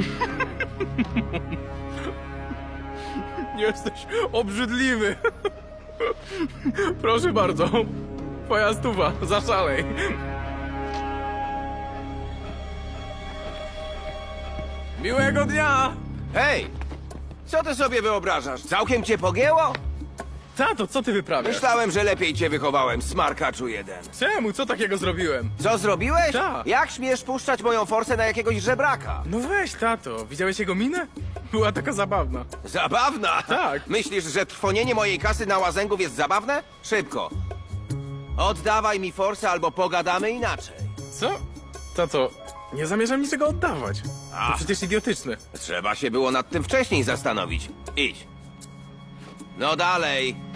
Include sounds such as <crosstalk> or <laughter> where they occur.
<laughs> Jesteś obrzydliwy. <laughs> Proszę bardzo. Twoja stuwa, zaszalej. Miłego dnia! Hej! Co ty sobie wyobrażasz? Całkiem cię pogięło? Tato, co ty wyprawiasz? Myślałem, że lepiej cię wychowałem, smarkaczu jeden. Czemu? Co takiego zrobiłem? Co zrobiłeś? Tak. Jak śmiesz puszczać moją forsę na jakiegoś żebraka? No weź, tato. Widziałeś jego minę? Była taka zabawna. Zabawna! Tak. Myślisz, że trwonienie mojej kasy na łazęgów jest zabawne? Szybko. Oddawaj mi forsę albo pogadamy inaczej. Co? Tato, nie zamierzam niczego oddawać. To Ach. przecież idiotyczne. Trzeba się było nad tym wcześniej zastanowić. Idź. No dalej.